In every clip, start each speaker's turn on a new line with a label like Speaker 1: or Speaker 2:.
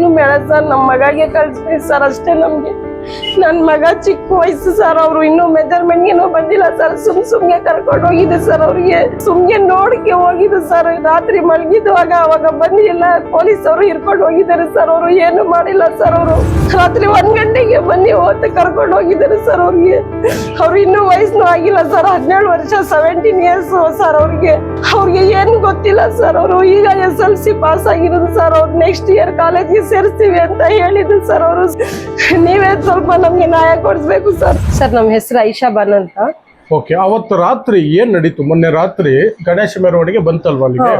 Speaker 1: ಏನು ಬೇಡ ಸರ್ ನಮ್ಮ ಮಗಗೆ ಕಳಿಸ್ರಿ ಸರ್ ಅಷ್ಟೇ ನಮ್ಗೆ. ನನ್ನ ಮಗ ಚಿಕ್ಕ ವಯಸ್ಸು ಸರ್, ಅವ್ರು ಇನ್ನೂ ಮೆಜರ್ಮೆಂಟ್ಗೇನೋ ಬಂದಿಲ್ಲ ಸರ್. ಸುಮ್ ಸುಮ್ನೆ ಕರ್ಕೊಂಡು ಹೋಗಿದೆ ಸರ್ ಅವ್ರಿಗೆ. ಸುಮ್ನೆ ನೋಡಕ್ಕೆ ಹೋಗಿದ್ದು ಸರ್. ರಾತ್ರಿ ಮಲಗಿದ್ವಾಗ ಅವಾಗ ಬಂದಿಲ್ಲ. ಪೊಲೀಸ್ ಅವರು ಹಿಡ್ಕೊಂಡು ಹೋಗಿದ್ದಾರೆ ಸರ್ ಅವರು. ಏನು ಮಾಡಿಲ್ಲ ಸರ್ ಅವರು. ರಾತ್ರಿ ಒಂದ್ ಗಂಟೆಗೆ ಬನ್ನಿ ಹೋಗ್ತಾ ಕರ್ಕೊಂಡು ಹೋಗಿದ್ದಾರೆ ಸರ್ ಅವ್ರಿಗೆ. ಅವ್ರು ಇನ್ನೂ ವಯಸ್ಸು ಆಗಿಲ್ಲ ಸರ್. ಹದಿನೇಳು ವರ್ಷ ಸೆವೆಂಟೀನ್ ಇಯರ್ಸ್ ಸರ್ ಅವ್ರಿಗೆ. ಅವ್ರಿಗೆ ಏನು ಗೊತ್ತಿಲ್ಲ ಸರ್ ಅವರು. ಈಗ ಎಸ್ ಎಲ್ ಸಿ ಪಾಸ್ ಆಗಿರೋದು ಸರ್ ಅವ್ರು. ನೆಕ್ಸ್ಟ್ ಇಯರ್ ಕಾಲೇಜ್ಗೆ ಸೇರಿಸ್ತೀವಿ ಅಂತ ಹೇಳಿದ್ರು ಸರ್ ಅವರು. ನೀವೇ ಸ್ವಲ್ಪ ನಮ್ಗೆ ನ್ಯಾಯ ಕೊಡಿಸ್ಬೇಕು ಸರ್ ಸರ್ ನಮ್ಮ ಹೆಸರು ಐಶಾ ಬನ್ ಅಂತ.
Speaker 2: ಓಕೆ ಅವತ್ತು ರಾತ್ರಿ ಏನ್ ನಡೀತು? ಮೊನ್ನೆ ರಾತ್ರಿ ಗಣೇಶ ಮೆರವಣಿಗೆ ಬಂತಲ್ವಾ ಅಲ್ಲಿಗೆ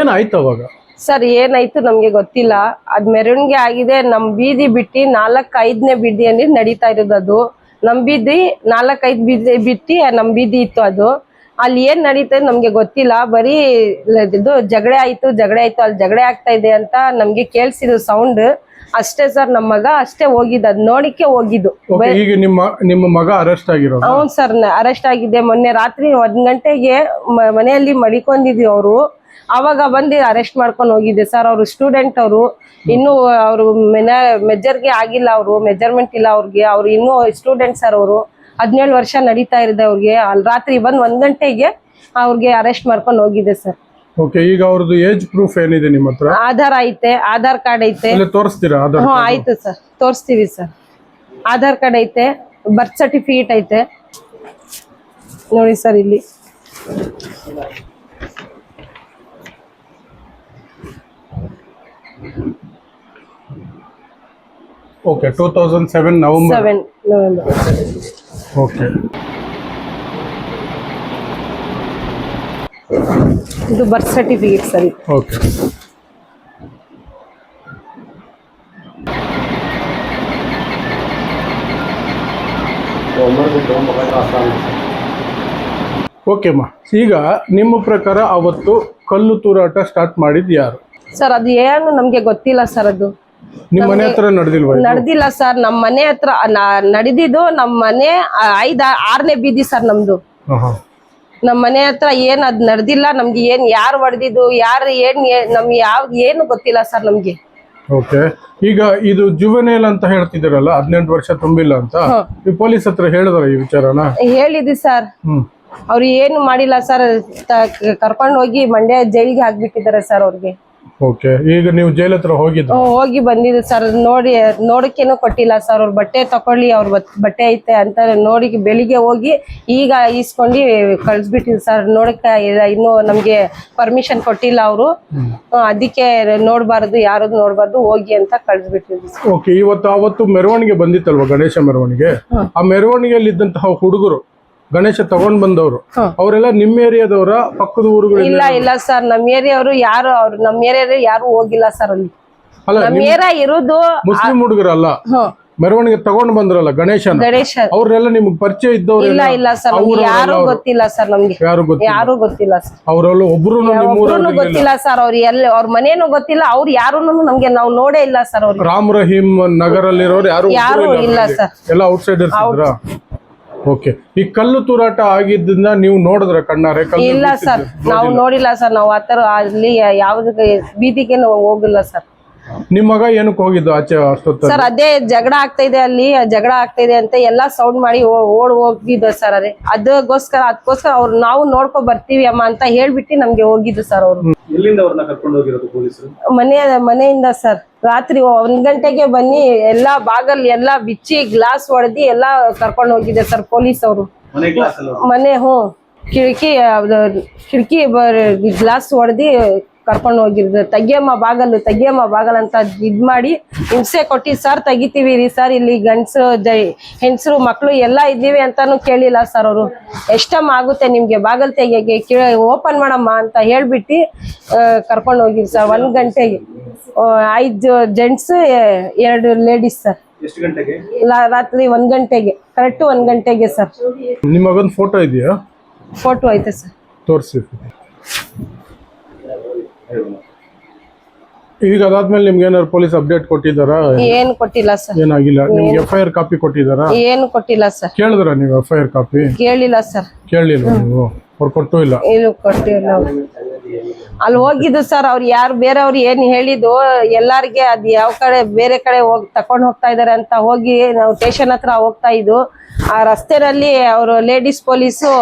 Speaker 2: ಏನಾಯ್ತು ಅವಾಗ?
Speaker 1: ಸರ್ ಏನಾಯ್ತು ನಮ್ಗೆ ಗೊತ್ತಿಲ್ಲ. ಅದ್ ಮೆರವಣಿಗೆ ಆಗಿದೆ. ನಮ್ ಬೀದಿ ಬಿಟ್ಟು ನಾಲ್ಕ್ ಐದನೇ ಬೀದಿಯಲ್ಲಿ ನಡೀತಾ ಇರೋದು ಅದು. ನಮ್ ಬೀದಿ ನಾಲ್ಕೈದು ಐದ್ ಬೀದಿ ಬಿಟ್ಟು ನಮ್ ಬೀದಿ ಇತ್ತು ಅದು. ಅಲ್ಲಿ ಏನ್ ನಡೀತದೆ ನಮ್ಗೆ ಗೊತ್ತಿಲ್ಲ. ಬರೀ ಇದು ಜಗಳ ಆಯ್ತು ಜಗಳ ಆಯ್ತು ಅಲ್ಲಿ ಜಗಳ ಆಗ್ತಾ ಇದೆ ಅಂತ ನಮ್ಗೆ ಕೇಳಿಸಿದ್ರು ಸೌಂಡ್ ಅಷ್ಟೇ ಸರ್ ನಮ್ಮ ಮಗ ಅಷ್ಟೇ ಹೋಗಿದ್ದು ಅದ್ ನೋಡಿಕೆ ಹೋಗಿದ್ದು.
Speaker 2: ಈಗ ನಿಮ್ಮ ನಿಮ್ಮ ಮಗ ಅರೆಸ್ಟ್ ಆಗಿರೋದು.
Speaker 1: ಹೌನ್ ಸರ್ ಅರೆಸ್ಟ್ ಆಗಿದೆ ಮೊನ್ನೆ ರಾತ್ರಿ ಒಂದ್ ಗಂಟೆಗೆ ಮನೆಯಲ್ಲಿ ಮಡಿಕೊಂಡಿದ್ವಿ ಅವರು. ಅವಾಗ ಬಂದು ಅರೆಸ್ಟ್ ಮಾಡ್ಕೊಂಡು ಹೋಗಿದ್ದೆ ಸರ್ ಅವರು ಸ್ಟೂಡೆಂಟ್ ಅವರು. ಇನ್ನು ಅವರು ಮೆನ ಮೆಜರ್ಗೆ ಆಗಿಲ್ಲ ಅವರು ಮೆಜರ್ಮೆಂಟ್ ಇಲ್ಲ ಅವ್ರಿಗೆ. ಅವ್ರು ಇನ್ನು ಸ್ಟೂಡೆಂಟ್ ಸರ್ ಅವರು. ಹದಿನೇಳು ವರ್ಷ ನಡೀತಾ ಇದೆ ಅವ್ರಿಗೆ. ಅಲ್ಲಿ ರಾತ್ರಿ ಬಂದು ಒಂದ್ ಗಂಟೆಗೆ ಅವ್ರಿಗೆ ಅರೆಸ್ಟ್ ಮಾಡ್ಕೊಂಡು ಹೋಗಿದೆ ಸರ್.
Speaker 2: ಓಕೆ ಈಗ ಅವ್ರದ್ದು ಏಜ್ ಪ್ರೂಫ್ ಏನಿದೆ ನಿಮ್ಮ ಹತ್ರ?
Speaker 1: ಆಧಾರ್ ಐತೆ ಆಧಾರ್ ಕಾರ್ಡ್ ಐತೆ.
Speaker 2: ಅಲ್ಲೇ ತೋರಿಸ್ತೀರಾ ಆಧಾರ್
Speaker 1: ಹ್ಞೂ ಆಯ್ತು ಸರ್. ತೋರಿಸ್ತೀವಿ ಸರ್. ಆಧಾರ್ ಕಾರ್ಡ್ ಐತೆ ಬರ್ತ್ ಸರ್ಟಿಫಿಕೇಟ್ ಐತೆ. ನೋಡಿ ಸರ್ ಇಲ್ಲಿ.
Speaker 2: Okay two thousand seven November
Speaker 1: seven November
Speaker 2: okay.
Speaker 1: ಇದು ಬರ್ತ್ ಸರ್ಟಿಫಿಕೇಟ್ ಸರ್.
Speaker 2: ಓಕೆ. ಓಕೆಮ್ಮ ಈಗ ನಿಮ್ಮ ಪ್ರಕಾರ ಅವತ್ತು ಕಲ್ಲು ತೂರಾಟ ಸ್ಟಾರ್ಟ್ ಮಾಡಿದ್ಯಾರು
Speaker 1: ಸರ್ ಅದು ಏನು ನಮಗೆ ಗೊತ್ತಿಲ್ಲ ಸರ್ ಅದು.
Speaker 2: ನಿಮ್ಮ ಮನೆ ಹತ್ರ ನಡೆದಿಲ್ವಾ?
Speaker 1: ನಡೆದಿಲ್ಲ ಸರ್. ನಮ್ ಮನೆ ಹತ್ರ ನಡೆದಿದ್ದು ನಮ್ ಮನೆ ಐದ ಆರನೇ ಬೀದಿ ಸರ್ ನಮ್ದು. ನಮ್ಮ ಮನೆ ಹತ್ರ ಏನ್ ಅದ್ ನಡೆದಿಲ್ಲ ನಮ್ಗೆ ಏನ್ ಯಾರು ಹೊಡೆದಿದ್ದು ಯಾರು ಏನ್ ನಮ್ ನಮ್ಗೆ ಯಾವ ಏನು ಗೊತ್ತಿಲ್ಲ ಸರ್ ನಮ್ಗೆ.
Speaker 2: ಓಕೆ. ಈಗ ಇದು ಜುವೆನೇಲ್ ಅಂತ ಹೇಳ್ತಿದ್ದೀರಲ್ಲ ಹದಿನೆಂಟು ವರ್ಷ ತುಂಬಿಲ್ಲ ಅಂತ. ಪೊಲೀಸ್ ಹತ್ರ ಹೇಳಿದ್ರ ಈ ವಿಚಾರನ?
Speaker 1: ಹೇಳಿದ್ವಿ ಸರ್. ಅವ್ರು ಏನು ಮಾಡಿಲ್ಲ ಸರ್. ಕರ್ಕೊಂಡು ಹೋಗಿ ಮಂಡ್ಯ ಜೈಲಿಗೆ ಹಾಕ್ಬಿಟ್ಟಿದ್ದಾರೆ ಸರ್ ಅವ್ರಿಗೆ.
Speaker 2: ಓಕೆ ಈಗ ನೀವು ಜೈಲ್ ಹತ್ರ ಹೋಗಿದ್ದು
Speaker 1: ಹ್ಮ್, ಹೋಗಿ ಬಂದಿದ್ದು ಸರ್. ನೋಡಿ ನೋಡಕ್ಕೇನು ಕೊಟ್ಟಿಲ್ಲ ಸರ್. ಅವ್ರ ಬಟ್ಟೆ ತಕೊಳ್ಳಿ ಅವ್ರ ಬತ್- ಬಟ್ಟೆ ಐತೆ ಅಂತ ನೋಡಿ ಬೆಳಿಗ್ಗೆ ಹೋಗಿ ಈಗ ಈಸ್ಕೊಂಡು ಕಳ್ಸ್ಬಿಟ್ಟಿದ್ರು ಸರ್. ನೋಡಕ್ಕೆ ಇನ್ನು ಇನ್ನೂ ನಮ್ಗೆ ಪರ್ಮಿಷನ್ ಕೊಟ್ಟಿಲ್ಲ ಅವರು. ಅದಕ್ಕೆ ನೋಡಬಾರದು ಯಾರು ನೋಡಬಾರ್ದು ಹೋಗಿ ಅಂತ ಕಳ್ಸ್ಬಿಟ್ಟಿದ್ರು ಸರ್.
Speaker 2: ಓಕೆ ಇವತ್ತು ಅವತ್ತು ಮೆರವಣಿಗೆ ಬಂದಿತ್ತಲ್ವಾ ಗಣೇಶ ಮೆರವಣಿಗೆ? ಆ ಮೆರವಣಿಗೆಯಲ್ಲಿ ಇದ್ದಂತಹ ಹುಡುಗರು ಗಣೇಶ ತಗೊಂಡ್ ಬಂದವರು. ಅವರೆಲ್ಲ ನಿಮ್ಮ ಏರಿಯಾದವರ ಪಕ್ಕದ ಊರುಗಳು
Speaker 1: ಇಲ್ಲ ಇಲ್ಲ ಸರ್. ನಮ್ಮ ಏರಿಯವರು ಯಾರು ಅವ್ರು ನಮ್ಮ ಏರಿಯಾ ಯಾರು ಹೋಗಿಲ್ಲ ಸರ್ ಅಲ್ಲಿ. ಏರಿಯಾ ಇರೋದು
Speaker 2: ಮುಸ್ಲಿಂ ಹುಡುಗರಲ್ಲ? ಮೆರವಣಿಗೆ ತಗೊಂಡ್ ಬಂದ್ರಲ್ಲ ಗಣೇಶ
Speaker 1: ಗಣೇಶ.
Speaker 2: ಅವ್ರೆಲ್ಲ ನಿಮ್ಗೆ ಪರಿಚಯ ಇದ್ದವ್ರು
Speaker 1: ಇಲ್ಲ ಇಲ್ಲ ಸರ್. ಯಾರು ಗೊತ್ತಿಲ್ಲ ಸರ್ ನಮ್ಗೆ.
Speaker 2: ಯಾರು ಗೊತ್ತಿಲ್ಲ?
Speaker 1: ಯಾರು ಗೊತ್ತಿಲ್ಲ ಸರ್.
Speaker 2: ಅವರೆಲ್ಲ ಒಬ್ರು
Speaker 1: ಗೊತ್ತಿಲ್ಲ ಸರ್. ಅವ್ರ ಎಲ್ಲಿ ಅವ್ರ ಮನೇನು ಗೊತ್ತಿಲ್ಲ. ಅವ್ರು ಯಾರು ನಮ್ಗೆ ನಾವು ನೋಡೇ ಇಲ್ಲ ಸರ್ ಅವ್ರು
Speaker 2: ರಾಮ್ ರಹೀಮ್ ನಗರಲ್ಲಿರೋರು ಯಾರು
Speaker 1: ಯಾರು ಇಲ್ಲ ಸರ್.
Speaker 2: ಎಲ್ಲ ಔಟ್ಸೈಡರ್ಸ್ ಓಕೆ. ಈ ಕಲ್ಲು ತೂರಾಟ ಆಗಿದ್ದಿಂದ ನೀವು ನೋಡಿದ್ರ ಕಣ್ಣಾರೆ? ಕಲ್ಲು
Speaker 1: ಇಲ್ಲ ಸರ್. ನಾವು ನೋಡಿಲ್ಲ ಸರ್. ನಾವು ಆತರ ಅಲ್ಲಿ ಯಾವ್ದಕ್ಕೆ ಬೀದಿಗೆ ನಾವು ಹೋಗಿಲ್ಲ ಸರ್.
Speaker 2: ನಿಮ್ ಮಗ ಏನಕ್ಕೆ ಹೋಗಿದ್ದು ಆಚೆ ಅಷ್ಟೊತ್ತ
Speaker 1: ಸರ್ ಅದೇ ಜಗಳ ಆಗ್ತಾ ಇದೆ ಅಲ್ಲಿ. ಜಗಳ ಆಗ್ತಾ ಇದೆ ಅಂತ ಎಲ್ಲಾ ಸೌಂಡ್ ಮಾಡಿ ಓಡ್ ಹೋಗಿದ್ದು ಸರ್ ಅದೇ ಅದಕ್ಕೋಸ್ಕರ ಅದಕ್ಕೋಸ್ಕರ ಅವ್ರು ನಾವು ನೋಡ್ಕೊ ಬರ್ತೀವಿ ಅಮ್ಮ ಅಂತ ಹೇಳ್ಬಿಟ್ಟು ನಮ್ಗೆ ಹೋಗಿದ್ದು ಸರ್ ಅವ್ರು.
Speaker 3: ಎಲ್ಲಿಂದ ಅವ್ರನ್ನ ಕರ್ಕೊಂಡು ಹೋಗಿರೋದು ಪೊಲೀಸರು?
Speaker 1: ಮನೆ ಮನೆಯಿಂದ ಸರ್. ರಾತ್ರಿ ಒಂದ್ ಗಂಟೆಗೆ ಬನ್ನಿ ಎಲ್ಲಾ ಬಾಗಲ್ ಎಲ್ಲಾ ಬಿಚ್ಚಿ ಗ್ಲಾಸ್ ಹೊಡೆದಿ ಎಲ್ಲಾ ಕರ್ಕೊಂಡು ಹೋಗಿದೆ ಸರ್ ಪೊಲೀಸ್ ಅವರು.
Speaker 3: ಮನೆ
Speaker 1: ಹ್ಞೂ. ಕಿಟಕಿ ಅದು ಕಿಟಕಿ ಗ್ಲಾಸ್ ಹೊಡೆದಿ ಕರ್ಕೊಂಡು ಹೋಗಿದ್ರು ತೆಗಿಯಮ್ಮ ಬಾಗಲು ತೆಗಿಯಮ್ಮ ಬಾಗಲ್ ಅಂತ ಇದ್ ಮಾಡಿ ಹಿಂಸೆ ಕೊಟ್ಟಿ ಸರ್ ತೆಗಿತೀವಿ ರೀ ಸರ್ ಇಲ್ಲಿ ಗಂಡ್ಸು ಜೈ ಹೆಂಗಸರು ಮಕ್ಕಳು ಎಲ್ಲ ಇದ್ದೀವಿ ಅಂತಾನು ಕೇಳಿಲ್ಲ ಸರ್ ಅವರು. ಎಷ್ಟಮ್ಮ ಆಗುತ್ತೆ ನಿಮ್ಗೆ ಬಾಗಲ್ ತೆಗಿಯಕ್ಕೆ? ಓಪನ್ ಮಾಡಮ್ಮ ಅಂತ ಹೇಳ್ಬಿಟ್ಟು ಕರ್ಕೊಂಡು ಹೋಗಿದ್ರು ಸರ್ ಒಂದ್ ಗಂಟೆಗೆ. ಐದು ಜೆಂಟ್ಸ್ ಎರಡು ಲೇಡೀಸ್ ಸರ್
Speaker 3: ಎಷ್ಟು ಗಂಟೆಗೆ?
Speaker 1: ರಾತ್ರಿ ಒಂದ್ ಗಂಟೆಗೆ ಕರೆಕ್ಟ್ ಒಂದ್ ಗಂಟೆಗೆ ಸರ್
Speaker 2: ನಿಮ್ಮ ಮಗನ್ ಫೋಟೋ ಇದೆಯಾ?
Speaker 1: ಫೋಟೋ ಐತೆ ಸರ್
Speaker 2: ತೋರಿಸಿ. ಈಗ ಅದಾದ್ಮೇಲೆ ನಿಮ್ಗೆ ಏನಾದ್ರು ಪೊಲೀಸ್ ಅಪ್ಡೇಟ್ ಕೊಟ್ಟಿದ್ದಾರಾ?
Speaker 1: ಏನು ಕೊಟ್ಟಿಲ್ಲ ಸರ್
Speaker 2: ಏನಾಗಿಲ್ಲ? ನಿಮ್ಗೆ ಎಫ್ ಐ ಆರ್ ಕಾಪಿ ಕೊಟ್ಟಿದ್ದಾರಾ?
Speaker 1: ಏನು ಕೊಟ್ಟಿಲ್ಲ ಸರ್
Speaker 2: ಕೇಳಿದ್ರ ನೀವು ಎಫ್ ಐ ಆರ್ ಕಾಪಿ
Speaker 1: ಕೇಳಿಲ್ಲ ಸರ್
Speaker 2: ಕೇಳಲಿಲ್ಲ ನೀವು. ಅವ್ರು ಕೊಟ್ಟು ಇಲ್ಲ.
Speaker 1: ಏನು ಕೊಟ್ಟಿಲ್ಲ ಅಲ್ಲಿ ಹೋಗಿದ್ದು ಸರ್ ಅವ್ರು ಯಾರು ಬೇರೆಯವ್ರು ಏನು ಹೇಳಿದ್ದು ಎಲ್ಲರಿಗೆ ಅದು ಯಾವ ಕಡೆ ಬೇರೆ ಕಡೆ ಹೋಗಿ ತಕೊಂಡು ಹೋಗ್ತಾ ಇದ್ದಾರೆ ಅಂತ ಹೋಗಿ ನಾವು ಸ್ಟೇಷನ್ ಹತ್ರ ಹೋಗ್ತಾ ಇದ್ದು ಆ ರಸ್ತೆನಲ್ಲಿ ಅವರು ಲೇಡೀಸ್ ಪೊಲೀಸು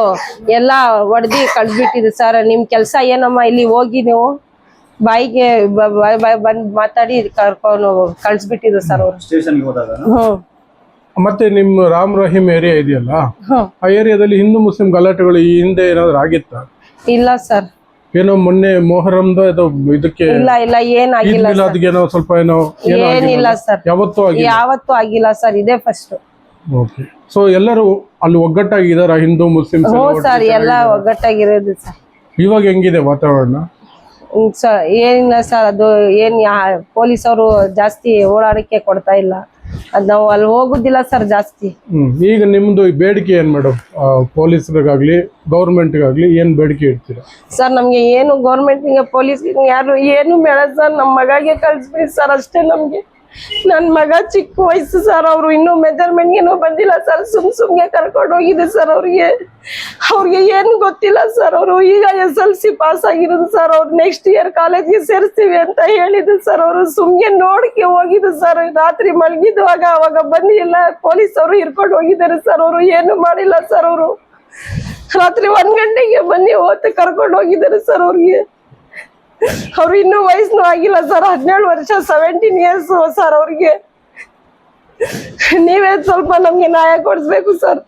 Speaker 1: ಎಲ್ಲ ಹೊಡೆದಿ ಕಳ್ದ್ಬಿಟ್ಟಿದ್ರು ಸರ್. ನಿಮ್ಮ ಕೆಲಸ ಏನಮ್ಮ ಇಲ್ಲಿ ಹೋಗಿ ನೀವು ಬಾಯಿಗೆ ಬಂದ್ ಮಾತಾಡಿ ಕರ್ಕೊಂಡು ಕಳ್ಸ್ಬಿಟ್ಟಿದ್ರು ಸರ್ ಅವ್ರು. ಹ್ಮ್.
Speaker 2: ಮತ್ತೆ ನಿಮ್ಮ ರಾಮ್ ರಹೀಮ್ ಏರಿಯಾ ಇದೆಯಲ್ಲ? ಆ ಏರಿಯಾದಲ್ಲಿ ಹಿಂದೂ ಮುಸ್ಲಿಂ ಗಲಾಟೆಗಳು ಈ ಹಿಂದೆ ಏನಾದ್ರು ಆಗಿತ್ತ?
Speaker 1: ಇಲ್ಲ ಸರ್.
Speaker 2: ಏನೋ ಮೊನ್ನೆ ಮೊಹರಂದ ಇದಕ್ಕೆ
Speaker 1: ಇಲ್ಲ ಇಲ್ಲ ಏನಾಗಿಲ್ಲ
Speaker 2: ಏನೋ ಸ್ವಲ್ಪ ಏನೋ ಏನೋ
Speaker 1: ಏನಿಲ್ಲ ಸರ್.
Speaker 2: ಯಾವತ್ತೂ ಆಗಿಲ್ಲ?
Speaker 1: ಯಾವತ್ತೂ ಆಗಿಲ್ಲ ಸರ್ ಇದೇ ಫಸ್ಟ್
Speaker 2: ಓಕೆ. ಸೊ ಎಲ್ಲರೂ ಅಲ್ಲಿ ಒಗ್ಗಟ್ಟಾಗಿದಾರ ಹಿಂದೂ ಮುಸ್ಲಿಂ
Speaker 1: ಹ್ಞೂ ಸರ್ ಎಲ್ಲ ಒಗ್ಗಟ್ಟಾಗಿರೋದು ಸರ್.
Speaker 2: ಇವಾಗ ಹೆಂಗಿದೆ ವಾತಾವರಣ?
Speaker 1: ಸರ್ ಏನಿಲ್ಲ ಸರ್ ಅದು ಏನ್ ಯಾ- ಪೊಲೀಸ್ ಅವರು ಜಾಸ್ತಿ ಓಡಾಡಕ್ಕೆ ಕೊಡ್ತಾ ಇಲ್ಲ. ಅದ್ ನಾವು ಅಲ್ಲಿ ಹೋಗುದಿಲ್ಲ ಸರ್ ಜಾಸ್ತಿ.
Speaker 2: ಹ್ಮ್ ಈಗ ನಿಮ್ದು ಬೇಡಿಕೆ ಏನ್ ಮೇಡಮ್ ಪೊಲೀಸರಿಗಾಗ್ಲಿ ಗೌರ್ಮೆಂಟ್ಗಾಗ್ಲಿ ಏನ್ ಬೇಡಿಕೆ ಇಡ್ತೀರಾ?
Speaker 1: ಸರ್ ನಮ್ಗೆ ಏನು ಗೌರ್ಮೆಂಟ್ ಪೊಲೀಸ್ ಯಾರು ಏನು ಬೇಡ ಸರ್ ನಮ್ಮ ಮಗಗೆ ಕಳ್ಸ್ಬಿಡಿ ಸರ್ ಅಷ್ಟೇ ನಮ್ಗೆ. ನನ್ ಮಗ ಚಿಕ್ಕ ವಯಸ್ಸು ಸರ್, ಅವರು ಇನ್ನೂ ಮೆಜರ್ಮೆಂಟ್ಗೇನು ಬಂದಿಲ್ಲ ಸರ್. ಸುಮ್ ಸುಮ್ನೆ ಕರ್ಕೊಂಡು ಹೋಗಿದೆ ಸರ್ ಅವ್ರಿಗೆ. ಅವ್ರಿಗೆ ಏನು ಗೊತ್ತಿಲ್ಲ ಸರ್ ಅವರು. ಈಗ ಎಸ್ ಎಲ್ ಸಿ ಪಾಸ್ ಆಗಿರೋದು ಸರ್. ಅವ್ರು ನೆಕ್ಸ್ಟ್ ಇಯರ್ ಕಾಲೇಜ್ಗೆ ಸೇರಿಸ್ತೀವಿ ಅಂತ ಹೇಳಿದ್ರು ಸರ್ ಅವರು. ಸುಮ್ನೆ ನೋಡಕ್ಕೆ ಹೋಗಿದ್ದು ಸರ್. ರಾತ್ರಿ ಮಲಗಿದ್ವಾಗ ಅವಾಗ ಬಂದಿಲ್ಲ ಪೊಲೀಸ್ ಅವರು ಹಿಡ್ಕೊಂಡು ಹೋಗಿದ್ದಾರೆ ಸರ್. ಅವರು ಏನು ಮಾಡಿಲ್ಲ ಸರ್ ಅವರು. ರಾತ್ರಿ ಒಂದ್ ಗಂಟೆಗೆ ಬನ್ನಿ, ಓದ್ ಕರ್ಕೊಂಡು ಹೋಗಿದ್ದಾರೆ ಸರ್ ಅವ್ರಿಗೆ. ಅವ್ರು ಇನ್ನೂ ವಯಸ್ಸು ಆಗಿಲ್ಲ ಸರ್. ಹದಿನೇಳು ವರ್ಷ ಸೆವೆಂಟೀನ್ ಇಯರ್ಸ್ ಸರ್ ಅವ್ರಿಗೆ. ನೀವೇ ಸ್ವಲ್ಪ ನಮ್ಗೆ ನ್ಯಾಯ ಕೊಡಿಸ್ಬೇಕು ಸರ್.